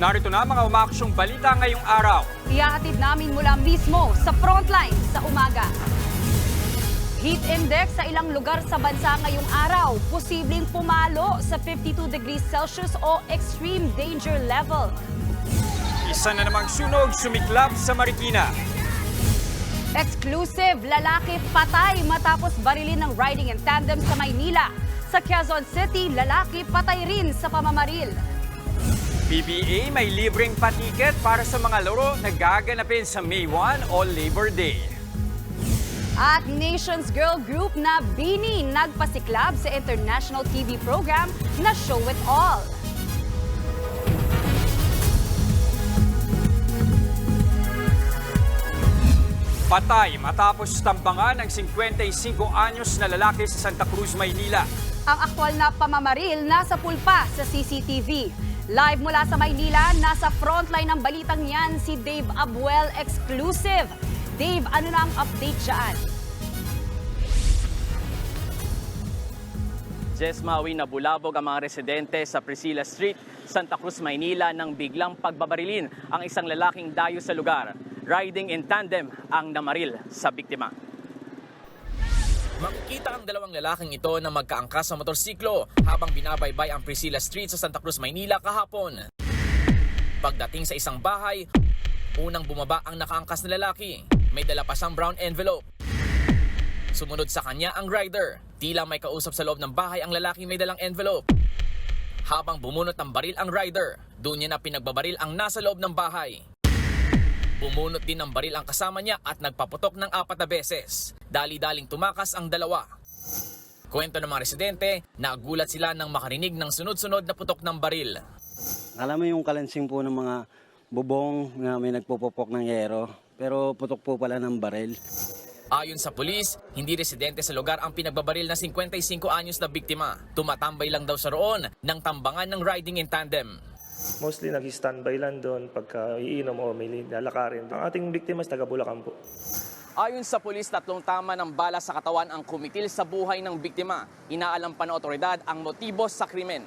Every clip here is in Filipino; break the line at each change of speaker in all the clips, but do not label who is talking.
Narito na mga umaksyong balita ngayong araw.
Iyahatid namin mula mismo sa frontline sa umaga. Heat index sa ilang lugar sa bansa ngayong araw, posibleng pumalo sa 52 degrees Celsius o extreme danger level.
Isa na namang sunog sumiklab sa Marikina.
Exclusive, lalaki patay matapos barilin ng riding in tandem sa Maynila. Sa Quezon City, lalaki patay rin sa pamamaril.
PBA may libreng patiket para sa mga laro na gaganapin sa May 1 o Labor Day.
At Nations Girl Group na Bini nagpasiklab sa international TV program na Show It All.
Patay matapos tambangan ng 55 anyos na lalaki sa Santa Cruz, Maynila.
Ang aktwal na pamamaril nasa pulpa sa CCTV. Live mula sa Maynila, nasa frontline ng balitang yan si Dave Abuel exclusive. Dave, ano na ang update dyan?
Jess Maui nabulabog ang mga residente sa Priscilla Street, Santa Cruz, Maynila nang biglang pagbabarilin ang isang lalaking dayo sa lugar. Riding in tandem ang namaril sa biktima.
Makikita ang dalawang lalaking ito na magkaangkas sa motorsiklo habang binabaybay ang Priscilla Street sa Santa Cruz, Maynila kahapon. Pagdating sa isang bahay, unang bumaba ang nakaangkas na lalaki. May dala pa siyang brown envelope. Sumunod sa kanya ang rider. Tila may kausap sa loob ng bahay ang lalaki may dalang envelope. Habang bumunot ng baril ang rider, doon niya na pinagbabaril ang nasa loob ng bahay. Bumunot din ng baril ang kasama niya at nagpaputok ng apat na beses. Dali-daling tumakas ang dalawa. Kwento ng mga residente, nagulat sila nang makarinig ng sunod-sunod na putok ng baril.
Alam mo yung kalansing po ng mga bubong na may nagpupupok ng yero, pero putok po pala ng baril.
Ayon sa pulis, hindi residente sa lugar ang pinagbabaril na 55 anyos na biktima. Tumatambay lang daw sa roon ng tambangan ng riding in tandem.
Mostly nag-standby lang doon pagka iinom o may lalakarin. Ang ating biktima is taga Bulacan po.
Ayon sa pulis, tatlong tama ng bala sa katawan ang kumitil sa buhay ng biktima. Inaalam pa ng otoridad ang motibo sa krimen.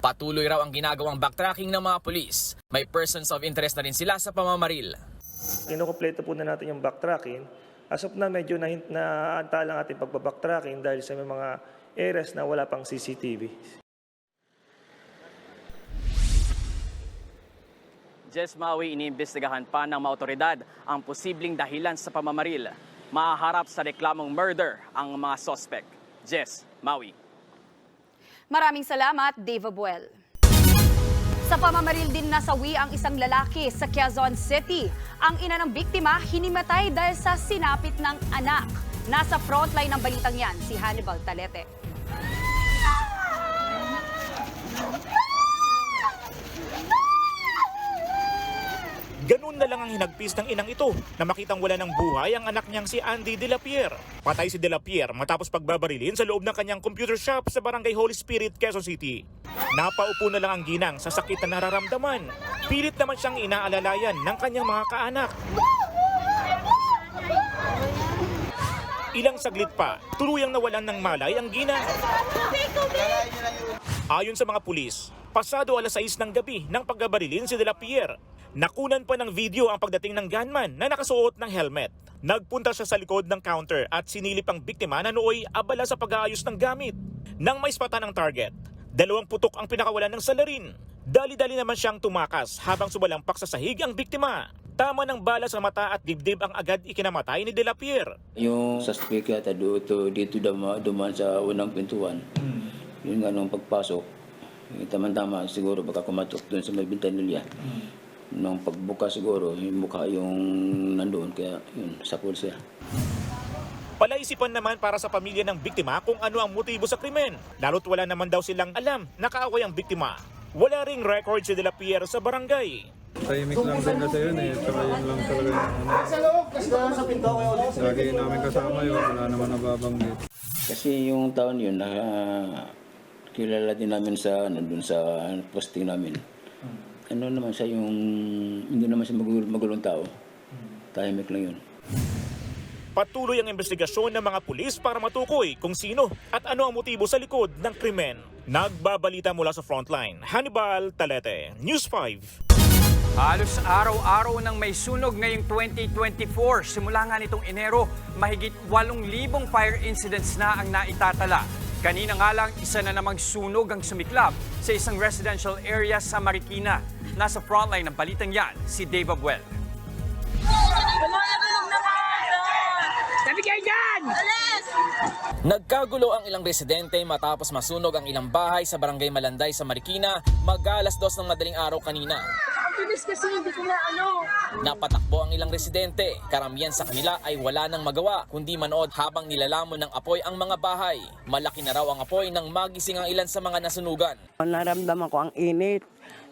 Patuloy raw ang ginagawang backtracking ng mga pulis. May persons of interest na rin sila sa pamamaril.
Kinukumpleto po na natin yung backtracking. As of na medyo na, naantala ang ating pagbabacktracking dahil sa may mga areas na wala pang CCTV.
Jess Maui iniimbestigahan pa ng mga ang posibleng dahilan sa pamamaril. Mahaharap sa reklamong murder ang mga suspect. Jess Maui.
Maraming salamat, Dave Abuel. Sa pamamaril din nasawi ang isang lalaki sa Quezon City. Ang ina ng biktima hinimatay dahil sa sinapit ng anak. Nasa frontline ng balitang yan, si Hannibal Talete.
Ganun na lang ang hinagpis ng inang ito na makitang wala ng buhay ang anak niyang si Andy De La Pierre. Patay si De La Pierre matapos pagbabarilin sa loob ng kanyang computer shop sa barangay Holy Spirit, Quezon City. Napaupo na lang ang ginang sa sakit na nararamdaman. Pilit naman siyang inaalalayan ng kanyang mga kaanak. Ilang saglit pa, tuluyang nawalan ng malay ang ginang. Ayon sa mga pulis, pasado alas 6 ng gabi nang pagbabarilin si De La Pierre. Nakunan pa ng video ang pagdating ng gunman na nakasuot ng helmet. Nagpunta siya sa likod ng counter at sinilip ang biktima na nooy abala sa pag-aayos ng gamit. Nang may spata ng target, dalawang putok ang pinakawalan ng salarin. Dali-dali naman siyang tumakas habang sumalampak sa sahig ang biktima. Tama ng bala sa mata at dibdib ang agad ikinamatay ni De La Pierre.
Yung suspect yata dito, dito dama, dumaan sa unang pintuan. Yun nga nung pagpasok, eh, tama-tama siguro baka kumatok doon sa may bintanilya. Nung pagbuka siguro, yung mukha yung nandoon, kaya yun, sa siya.
Palaisipan naman para sa pamilya ng biktima kung ano ang motibo sa krimen. Lalo't wala naman daw silang alam na kaaway ang biktima. Wala ring record si De La Pierre sa barangay.
Tahimik lang din kasi yun eh. Tsaka yun lang talaga yung ano. Lagi namin kasama yun. Wala naman nababanggit.
Kasi yung taon yun, na kilala din namin sa, ano, dun sa posting namin. Ano naman siya yung, hindi naman siya magul- magulong tao. Tahimik lang yun.
Patuloy ang investigasyon ng mga pulis para matukoy kung sino at ano ang motibo sa likod ng krimen. Nagbabalita mula sa frontline, Hannibal Talete, News 5.
Halos araw-araw nang may sunog ngayong 2024. Simula nga nitong Enero, mahigit 8,000 fire incidents na ang naitatala. Kanina nga lang, isa na namang sunog ang sumiklab sa isang residential area sa Marikina. Nasa frontline ng balitang yan, si Dave Abuel.
Nagkagulo ang ilang residente matapos masunog ang ilang bahay sa barangay Malanday sa Marikina mag-alas dos ng madaling araw kanina. Napatakbo ang ilang residente. Karamihan sa kanila ay wala nang magawa kundi manood habang nilalamon ng apoy ang mga bahay. Malaki na raw ang apoy nang magising ang ilan sa mga nasunugan.
Naramdaman ko ang init.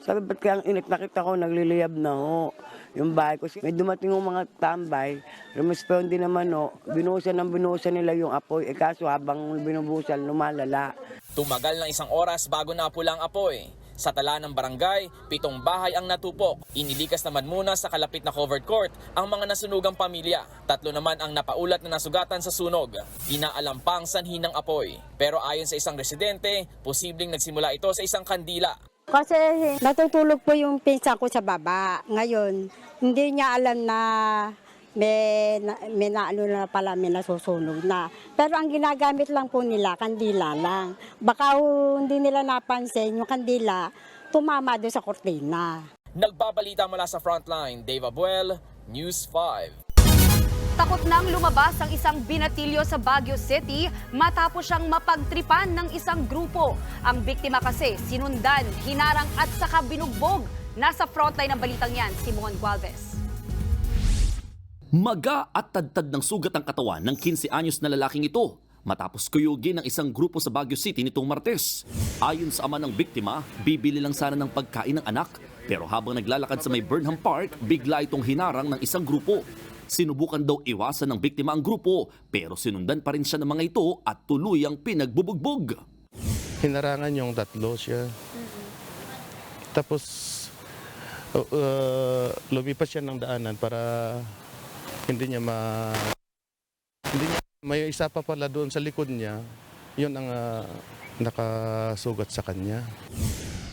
Sabi, ba't kaya ang init? Nakita ko, nagliliyab na ho. Yung bahay ko. May dumating yung mga tambay. Rumispound din naman ho. Binuhusan ng binuhusan nila yung apoy. E kaso habang binubusan, lumalala.
Tumagal ng isang oras bago napula ang apoy. Sa tala ng barangay, pitong bahay ang natupok. Inilikas naman muna sa kalapit na covered court ang mga nasunugang pamilya. Tatlo naman ang napaulat na nasugatan sa sunog. Inaalam pa sanhi ng apoy. Pero ayon sa isang residente, posibleng nagsimula ito sa isang kandila.
Kasi natutulog po yung pinsan ko sa baba. Ngayon, hindi niya alam na may, may na, ano na pala, may nasusunog na. Pero ang ginagamit lang po nila, kandila lang. Baka ho, hindi nila napansin yung kandila, tumama doon sa kortina.
Nagbabalita mula sa frontline, Dave Abuel, News 5.
Takot nang lumabas ang isang binatilyo sa Baguio City matapos siyang mapagtripan ng isang grupo. Ang biktima kasi sinundan, hinarang at saka binugbog. Nasa frontline ng balitang yan, Simon Gualvez.
Maga at tadtad ng sugat ang katawan ng 15 anyos na lalaking ito matapos kuyugin ng isang grupo sa Baguio City nitong Martes. Ayon sa ama ng biktima, bibili lang sana ng pagkain ng anak pero habang naglalakad sa may Burnham Park, bigla itong hinarang ng isang grupo. Sinubukan daw iwasan ng biktima ang grupo pero sinundan pa rin siya ng mga ito at tuluyang pinagbubugbog.
hinarangan yung tatlo siya. Tapos uh, uh, lumipas siya ng daanan para hindi niya ma hindi niya may isa pa pala doon sa likod niya. Yun ang uh, nakasugat sa kanya.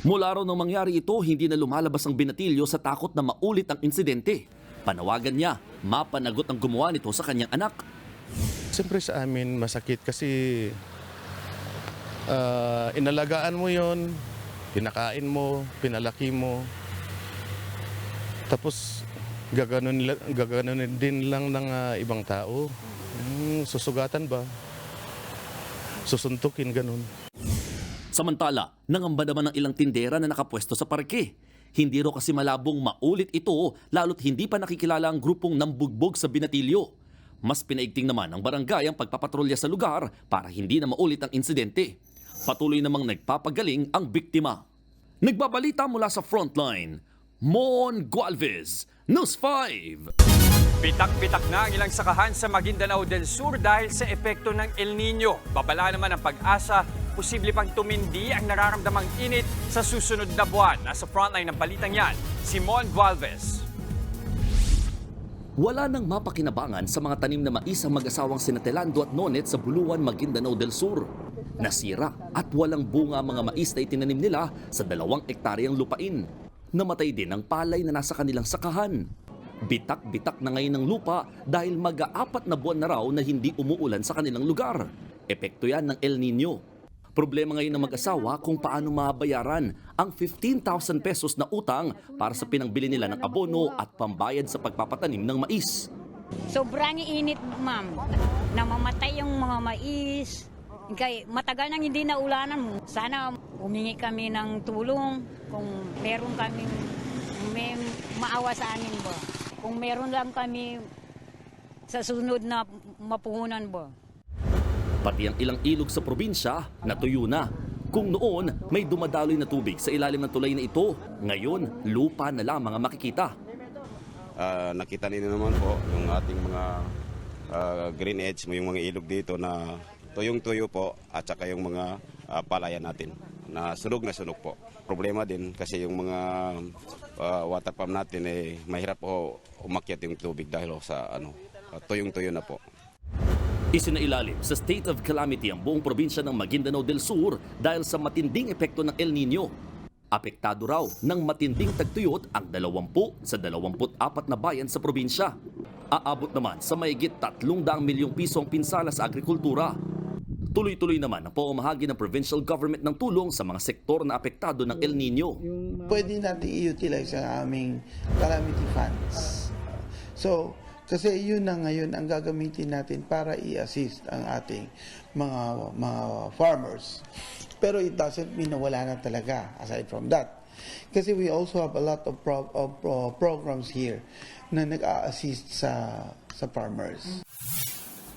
Mula raw nang mangyari ito, hindi na lumalabas ang binatilyo sa takot na maulit ang insidente. Panawagan niya, mapanagot ang gumawa nito sa kanyang anak.
Siyempre sa amin masakit kasi uh, inalagaan mo yon, pinakain mo, pinalaki mo. Tapos gaganon, gaganon din lang ng ah, ibang tao. Hmm, susugatan ba? Susuntukin ganun.
Samantala, nangamba naman ng ilang tindera na nakapwesto sa parke. Hindi raw kasi malabong maulit ito lalo't hindi pa nakikilala ang grupong nambugbog sa binatilyo. Mas pinaigting naman ng barangay ang pagpapatrolya sa lugar para hindi na maulit ang insidente. Patuloy namang nagpapagaling ang biktima. Nagbabalita mula sa frontline, Mon Gualvez, News 5.
Pitak-pitak na ang ilang sakahan sa Maguindanao del Sur dahil sa epekto ng El Nino. Babala naman ang pag-asa, posible pang tumindi ang nararamdamang init sa susunod na buwan. Nasa frontline ng balitang yan, Simon Gualvez.
Wala nang mapakinabangan sa mga tanim na mais ang mag-asawang Sinatelando at Nonet sa Buluan, Maguindanao del Sur. Nasira at walang bunga ang mga mais na itinanim nila sa dalawang ektaryang lupain. Namatay din ang palay na nasa kanilang sakahan. Bitak-bitak na ngayon ng lupa dahil mag-aapat na buwan na raw na hindi umuulan sa kanilang lugar. Epekto yan ng El Nino. Problema ngayon ng mag-asawa kung paano mabayaran ang 15,000 pesos na utang para sa pinangbili nila ng abono at pambayad sa pagpapatanim ng mais.
Sobrang init, ma'am. Namamatay yung mga mais. Kaya matagal nang hindi na ulanan. Sana humingi kami ng tulong kung meron kami may maawa sa amin ba. Kung meron lang kami sa sunod na mapuhunan ba.
Pati ang ilang ilog sa probinsya natuyo na. Kung noon may dumadaloy na tubig sa ilalim ng tulay na ito, ngayon lupa na lamang ang makikita.
Ah, nakita ninyo naman po yung ating mga ah, green edge, yung mga ilog dito na tuyong-tuyo po at saka yung mga ah, palayan natin na sunog na sunog po. Problema din kasi yung mga ah, water pump natin eh mahirap po umakyat yung tubig dahil sa ano ah, tuyong-tuyo na po.
Isinailalim sa state of calamity ang buong probinsya ng Maguindanao del Sur dahil sa matinding epekto ng El Nino. Apektado raw ng matinding tagtuyot ang 20 sa 24 na bayan sa probinsya. Aabot naman sa mayigit 300 milyong pisong pinsala sa agrikultura. Tuloy-tuloy naman ang pamamahagi ng provincial government ng tulong sa mga sektor na apektado ng El Nino.
pwede natin i-utilize ang aming calamity funds. So, kasi yun na ngayon ang gagamitin natin para i-assist ang ating mga mga farmers. Pero it doesn't mean na wala na talaga aside from that. Kasi we also have a lot of, pro- of pro- programs here na nag-a-assist sa sa farmers.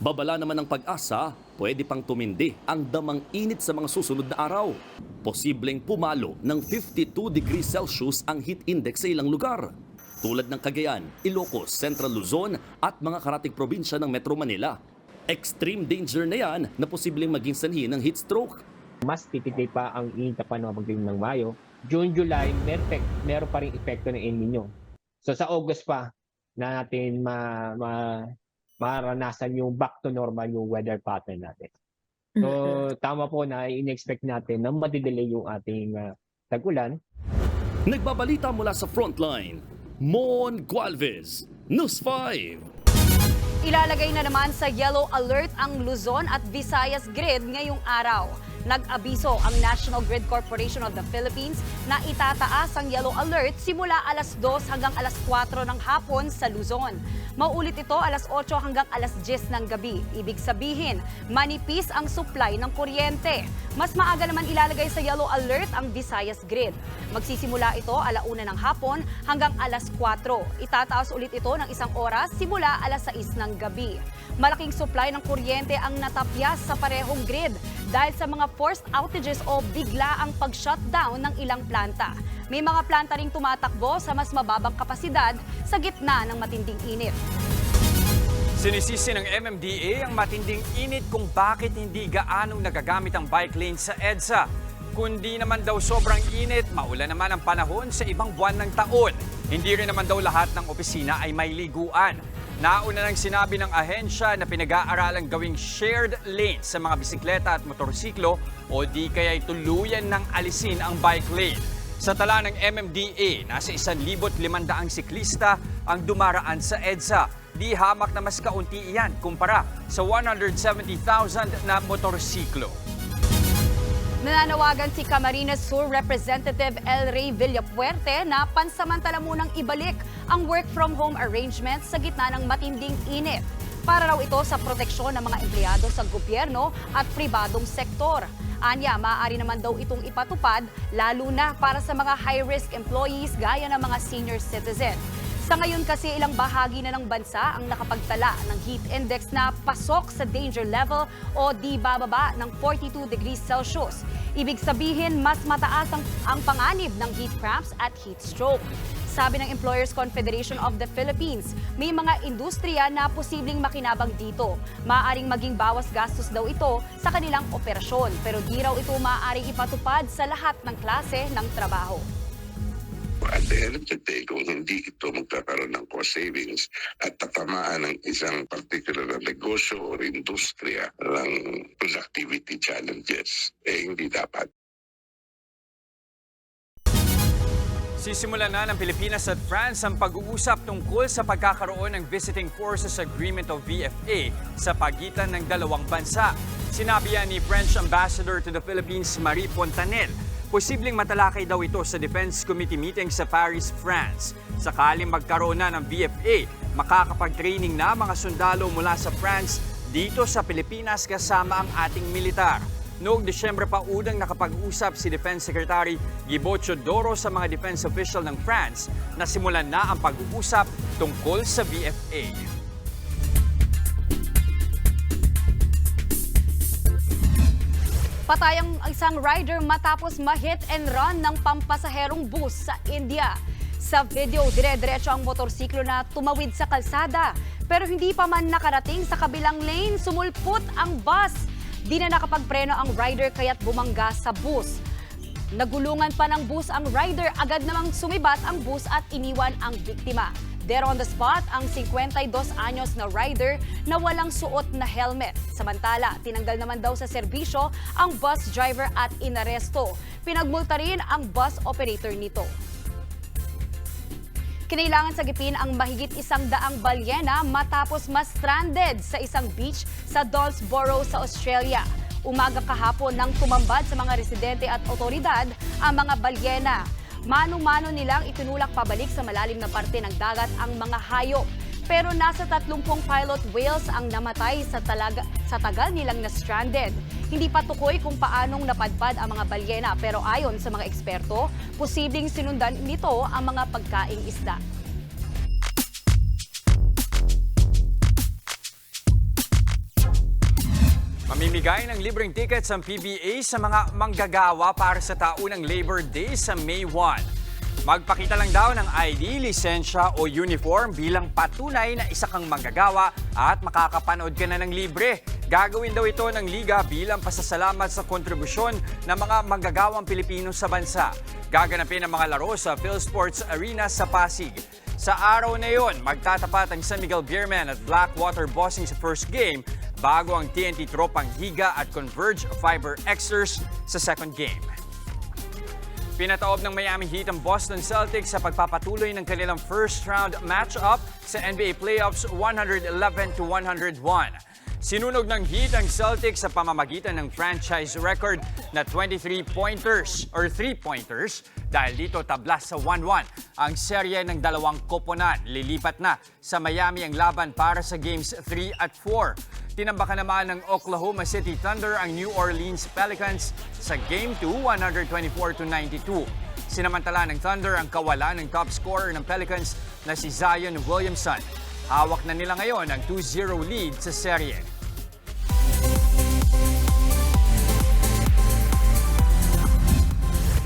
Babala naman ng pag-asa, pwede pang tumindi ang damang init sa mga susunod na araw. Posibleng pumalo ng 52 degrees Celsius ang heat index sa ilang lugar. Tulad ng Cagayan, Ilocos, Central Luzon at mga karating probinsya ng Metro Manila. Extreme danger na yan na posibleng maging sanhi ng heat stroke.
mas tititay pa ang init na panahon pagdating ng Mayo. June, July, meron, meron pa rin epekto ng El Nino. So sa August pa na natin ma, ma, maranasan yung back to normal yung weather pattern natin. So tama po na in-expect natin na madidelay yung ating uh, tag-ulan.
Nagbabalita mula sa frontline, Mon Gualvez, News 5.
Ilalagay na naman sa yellow alert ang Luzon at Visayas grid ngayong araw. Nag-abiso ang National Grid Corporation of the Philippines na itataas ang yellow alert simula alas 2 hanggang alas 4 ng hapon sa Luzon. Maulit ito alas 8 hanggang alas 10 ng gabi. Ibig sabihin, manipis ang supply ng kuryente. Mas maaga naman ilalagay sa yellow alert ang Visayas grid. Magsisimula ito alauna ng hapon hanggang alas 4. Itataas ulit ito ng isang oras simula alas 6 ng gabi. Malaking supply ng kuryente ang natapyas sa parehong grid dahil sa mga forced outages o bigla ang pag-shutdown ng ilang planta. May mga planta ring tumatakbo sa mas mababang kapasidad sa gitna ng matinding init.
Sinisisi ng MMDA ang matinding init kung bakit hindi gaanong nagagamit ang bike lane sa EDSA. Kundi naman daw sobrang init, maulan naman ang panahon sa ibang buwan ng taon. Hindi rin naman daw lahat ng opisina ay may liguan. Nauna nang sinabi ng ahensya na pinag-aaralang gawing shared lane sa mga bisikleta at motorsiklo o di kaya'y tuluyan ng alisin ang bike lane. Sa tala ng MMDA, nasa 1,500 siklista ang dumaraan sa EDSA. Di hamak na mas kaunti iyan kumpara sa 170,000 na motorsiklo.
Nananawagan si Camarines Sur Representative El Rey Villapuerte na pansamantala munang ibalik ang work from home arrangements sa gitna ng matinding init. Para raw ito sa proteksyon ng mga empleyado sa gobyerno at pribadong sektor. Anya, maaari naman daw itong ipatupad lalo na para sa mga high-risk employees gaya ng mga senior citizen. Sa ngayon kasi ilang bahagi na ng bansa ang nakapagtala ng heat index na pasok sa danger level o di bababa ng 42 degrees Celsius. Ibig sabihin, mas mataas ang, ang panganib ng heat cramps at heat stroke. Sabi ng Employers Confederation of the Philippines, may mga industriya na posibleng makinabang dito. Maaaring maging bawas gastos daw ito sa kanilang operasyon, pero di raw ito maaaring ipatupad sa lahat ng klase ng trabaho.
At the end of the day, kung hindi ito magkakaroon ng cost savings at tatamaan ng isang particular na negosyo o industriya ng productivity challenges, eh hindi dapat.
Sisimulan na ng Pilipinas at France ang pag-uusap tungkol sa pagkakaroon ng Visiting Forces Agreement o VFA sa pagitan ng dalawang bansa. Sinabi yan ni French Ambassador to the Philippines, Marie Fontanel. Posibleng matalakay daw ito sa Defense Committee meeting sa Paris, France. Sakaling magkaroon na ng VFA, makakapag-training na mga sundalo mula sa France dito sa Pilipinas kasama ang ating militar. Noong Desyembre pa unang nakapag-usap si Defense Secretary Gibo Chodoro sa mga defense official ng France na simulan na ang pag-uusap tungkol sa VFA.
Patay ang isang rider matapos ma-hit and run ng pampasaherong bus sa India. Sa video, dire-diretso ang motorsiklo na tumawid sa kalsada. Pero hindi pa man nakarating sa kabilang lane, sumulpot ang bus. Di na nakapagpreno ang rider kaya't bumangga sa bus. Nagulungan pa ng bus ang rider, agad namang sumibat ang bus at iniwan ang biktima. Dead on the spot ang 52 anyos na rider na walang suot na helmet. Samantala, tinanggal naman daw sa serbisyo ang bus driver at inaresto. Pinagmulta rin ang bus operator nito. Kinailangan sagipin ang mahigit isang daang balyena matapos mas stranded sa isang beach sa Dawsborough sa Australia. Umaga kahapon nang tumambad sa mga residente at otoridad ang mga balyena. Mano-mano nilang itinulak pabalik sa malalim na parte ng dagat ang mga hayop. Pero nasa 30 pilot whales ang namatay sa, talaga, sa tagal nilang na stranded. Hindi pa tukoy kung paanong napadpad ang mga balyena pero ayon sa mga eksperto, posibleng sinundan nito ang mga pagkaing isda.
Mamimigay ng libreng tickets ang PBA sa mga manggagawa para sa taunang Labor Day sa May 1. Magpakita lang daw ng ID, lisensya o uniform bilang patunay na isa kang manggagawa at makakapanood ka na ng libre. Gagawin daw ito ng Liga bilang pasasalamat sa kontribusyon ng mga manggagawang Pilipino sa bansa. Gaganapin ang mga laro sa PhilSports Arena sa Pasig. Sa araw na yon, magtatapat ang San Miguel Beermen at Blackwater Bossing sa first game bago ang TNT Tropang Higa at Converge Fiber Xers sa second game. Pinataob ng Miami Heat ang Boston Celtics sa pagpapatuloy ng kanilang first round matchup sa NBA Playoffs 111 to 101. Sinunog ng Heat ang Celtics sa pamamagitan ng franchise record na 23 pointers or 3 pointers dahil dito tablas sa 1-1 ang serye ng dalawang koponan. Lilipat na sa Miami ang laban para sa games 3 at 4. Tinambakan naman ng Oklahoma City Thunder ang New Orleans Pelicans sa Game 2, 124 to 92. Sinamantala ng Thunder ang kawalan ng top scorer ng Pelicans na si Zion Williamson. Hawak na nila ngayon ang 2-0 lead sa serye.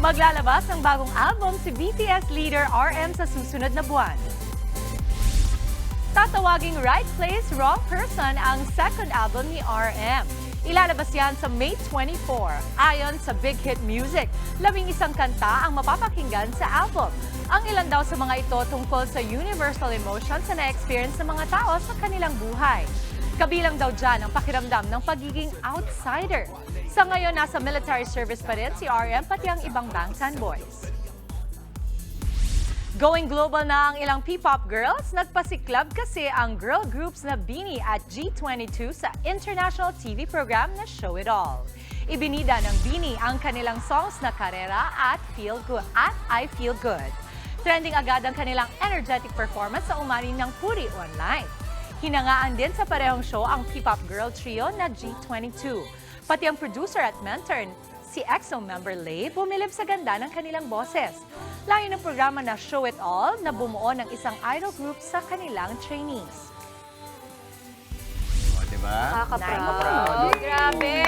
Maglalabas ng bagong album si BTS leader RM sa susunod na buwan. Tatawaging Right Place, Wrong Person ang second album ni RM. Ilalabas yan sa May 24. Ayon sa Big Hit Music, labing isang kanta ang mapapakinggan sa album. Ang ilan daw sa mga ito tungkol sa universal emotions na na-experience ng mga tao sa kanilang buhay. Kabilang daw dyan ang pakiramdam ng pagiging outsider. Sa ngayon, nasa military service pa rin si RM pati ang ibang Bangtan Boys. Going global na ang ilang P-pop girls, nagpasiklab kasi ang girl groups na Bini at G22 sa international TV program na Show It All. Ibinida ng Bini ang kanilang songs na Karera at Feel Good at I Feel Good. Trending agad ang kanilang energetic performance sa umani ng Puri Online. Hinangaan din sa parehong show ang P-pop girl trio na G22. Pati ang producer at mentor, si EXO member Lay, bumilib sa ganda ng kanilang boses. Layo ng programa na Show It All na bumuo ng isang idol group sa kanilang trainees.
O, diba?
Nakaka-proud. Grabe!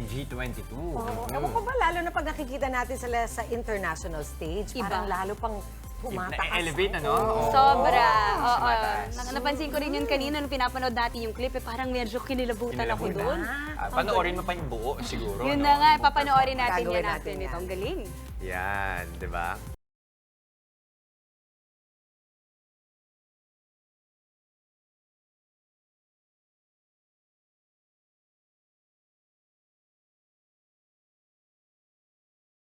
And G22.
Oo. Ewan ko ba, lalo na pag nakikita natin sila sa international stage,
Iba.
parang lalo pang tumataas.
Na-elevate, ano? Oo.
Sobra. Oo.
Tumataas.
Na- Napansin ko rin yun kanina nung pinapanood natin yung clip, eh, parang medyo kinilabutan ako
Kinilabutan.
doon.
Ah, panoorin mo pa yung buo siguro.
Yun
no?
na nga, papanoorin natin
Gagawin
yan
natin
after
yan.
nito. Ang galing.
Yan, di ba?